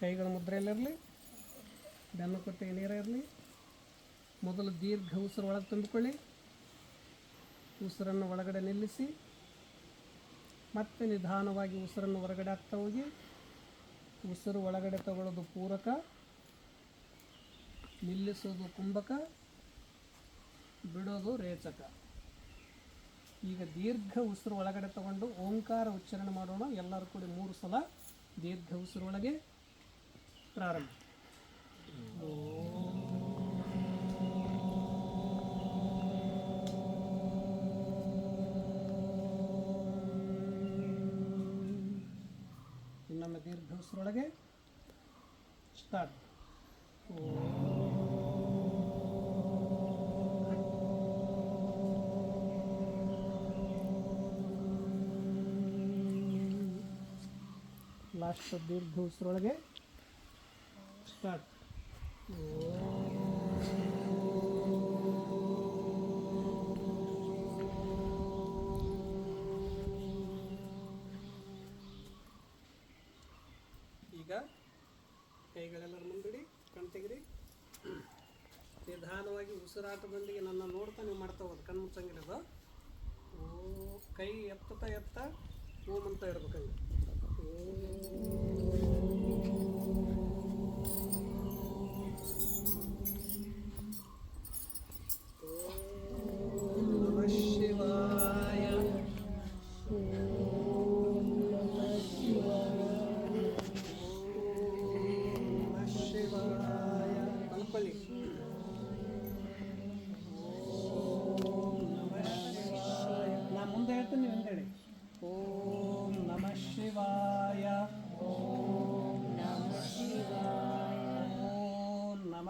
ಕೈಗಳ ಮುದ್ರೆಯಲ್ಲಿರಲಿ ಬೆನ್ನು ಕೊಟ್ಟೆ ನೀರೇ ಇರಲಿ, ಮೊದಲು ದೀರ್ಘ ಉಸಿರು ಒಳಗೆ ತುಂಬಿಕೊಳ್ಳಿ ಉಸಿರನ್ನು ಒಳಗಡೆ ನಿಲ್ಲಿಸಿ, ಮತ್ತೆ ನಿಧಾನವಾಗಿ ಉಸಿರನ್ನು ಹೊರಗಡೆ ಹಾಕ್ತಾ ಹೋಗಿ, ಉಸಿರು ಒಳಗಡೆ ತಗೊಳ್ಳೋದು ಪೂರಕ, ನಿಲ್ಲಿಸೋದು ಕುಂಭಕ, ಬಿಡೋದು ರೇಚಕ. ಈಗ ದೀರ್ಘ ಉಸಿರು ಒಳಗಡೆ ತಗೊಂಡು ಓಂಕಾರ ಉಚ್ಚಾರಣೆ ಮಾಡೋಣ. ಎಲ್ಲರೂ ಕೂಡ ಮೂರು ಸಲ ದೀರ್ಘ ಉಸಿರು ಒಳಗೆ ಪ್ರಾರಂಭ ಇನ್ನೊಮ್ಮೆ ದೀರ್ಘ ಉಸಿರೊಳಗೆ ಸ್ಟಾರ್ಟ್ ಲಾಸ್ಟ್ ದೀರ್ಘ ಉಸಿರೊಳಗೆ ಸ್ಟಾರ್ಟ್ ಈಗ ಕೈಗಳೆಲ್ಲರ ಮುಂದಿಡಿ, ಕಣ್ ತೆಗಿರಿ. ನಿಧಾನವಾಗಿ ಉಸಿರಾಟದೊಂದಿಗೆ ನನ್ನ ನೋಡ್ತಾ ನೀವು ಮಾಡ್ತಾ ಹೋಗೋದು ಕಣ್ಣು ಮುಚ್ಚಂಗಿರೋದು ಓ, ಕೈ ಎತ್ತತಾ ಎತ್ತ, ಹೂ ಅಂತ ಇರ್ಬೇಕಂಗೆ. ಓಂ.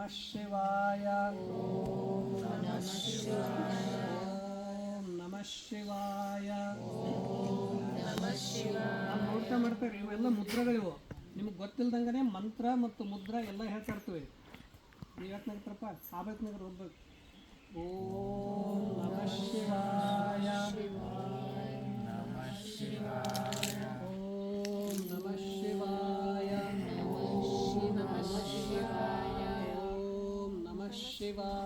ನಮಃ ಶಿವಾಯ ಓಂ ನಮಃ ಶಿವಾಯ ಓಂ ನಮಃ ಶಿವಾಯ ನೋಡ್ತಾ ಮಾಡ್ತೇವೆ ಇವೆಲ್ಲ ಮುದ್ರಗಳಿವು ನಿಮಗೆ ಗೊತ್ತಿಲ್ದಂಗೆ ಮಂತ್ರ ಮತ್ತು ಮುದ್ರ ಎಲ್ಲ ಹೇಳ್ತಾ ಇರ್ತೀವಿ. ನೀವು ಯಾಕೆ ನಗ್ತಾರಪ್ಪ? ಆಬೇಕು ನಗರ ಹೋಗ್ಬೇಕು. ಓಂ ನಮಃ ಶಿವಾಯ ಶಿವಾಯ ನಮಃ ಶಿವಾಯ. love.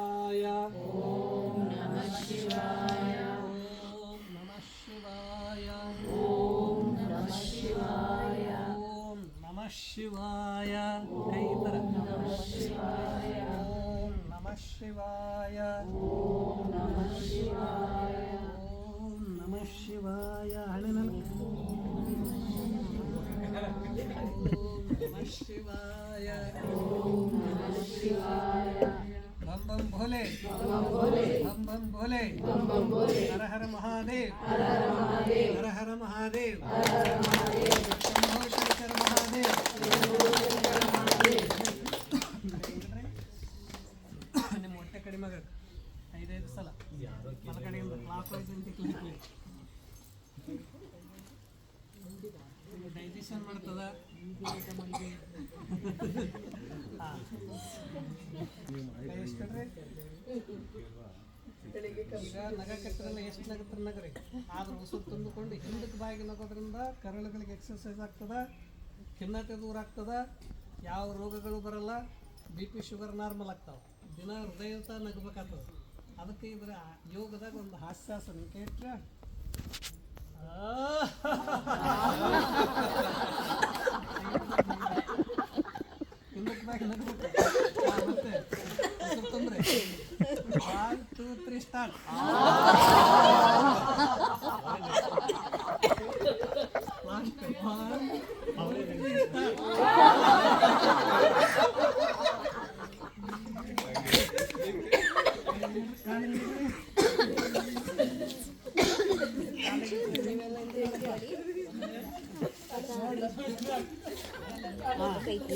शिवाय कैतर ॐ नमः शिवाय ॐ नमः शिवाय ॐ नमः शिवाय हळे नल नमः शिवाय ॐ नमः शिवाय बम बम भोले बम बम भोले हर हर महादेव हर हर महादेव हर हर महादेव ಡೈಜೆಷನ್ ಮಾಡ್ತದ? ನಗ ಕಟ್ಟಿರಲ್ಲ ಎಷ್ಟು ನಗತ್ರ ನಗರಿ? ಆದ್ರೆ ಉಸಿರು ತುಂಬಿಕೊಂಡು ಹಿಂದಕ್ಕೆ ಬಾಯಿಗೆ ನಗೋದ್ರಿಂದ ಕರಳುಗಳಿಗೆ ಎಕ್ಸರ್ಸೈಸ್ ಆಗ್ತದ ಖಿನ್ನತೆ ದೂರ ಆಗ್ತದ, ಯಾವ ರೋಗಗಳು ಬರಲ್ಲ ಬಿ ಪಿ ಶುಗರ್ ನಾರ್ಮಲ್ ಆಗ್ತಾವೆ. ದಿನ ಹೃದಯತ ನಗಬೇಕಾಗ್ತದೆ. ಅದಕ್ಕೆ ಇದ್ರ ಯೋಗದಾಗ ಒಂದು ಹಾಸ್ಯಾಸನ ಕೇಟ್ರ One, two, three, start. Last one. Start.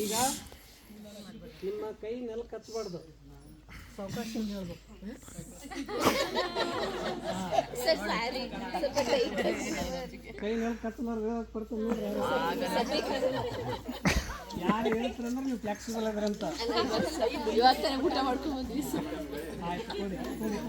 ಈಗ ನಿಮ್ಮ ಕೈ ನೆಲ ಕತ್ಬಾರ್ದು. ಸಾವಕಾಶ ಹೇಳ್ಬೇಕು. Sir sorry. ಸ್ವಲ್ಪ ಕೈ ನೆಲ ಕತ್ಬಾರ್ದು ಹೇಳಕ್ ಬರ್ತದೆ ನೋಡ್ರಿ ಯಾರು. ಹೇಳ್ತಾರೆ ಅಂದ್ರೆ ನೀವು ಫ್ಲೆಕ್ಸಿಬಲ್ ಅದ್ರಂತ ಇವತ್ತೇ ಊಟ ಮಾಡ್ಕೊಂಡ್ ಬಂದ್ವಿ. ಆಯ್ತು ಕೊಡಿ ಕೊಡಿ.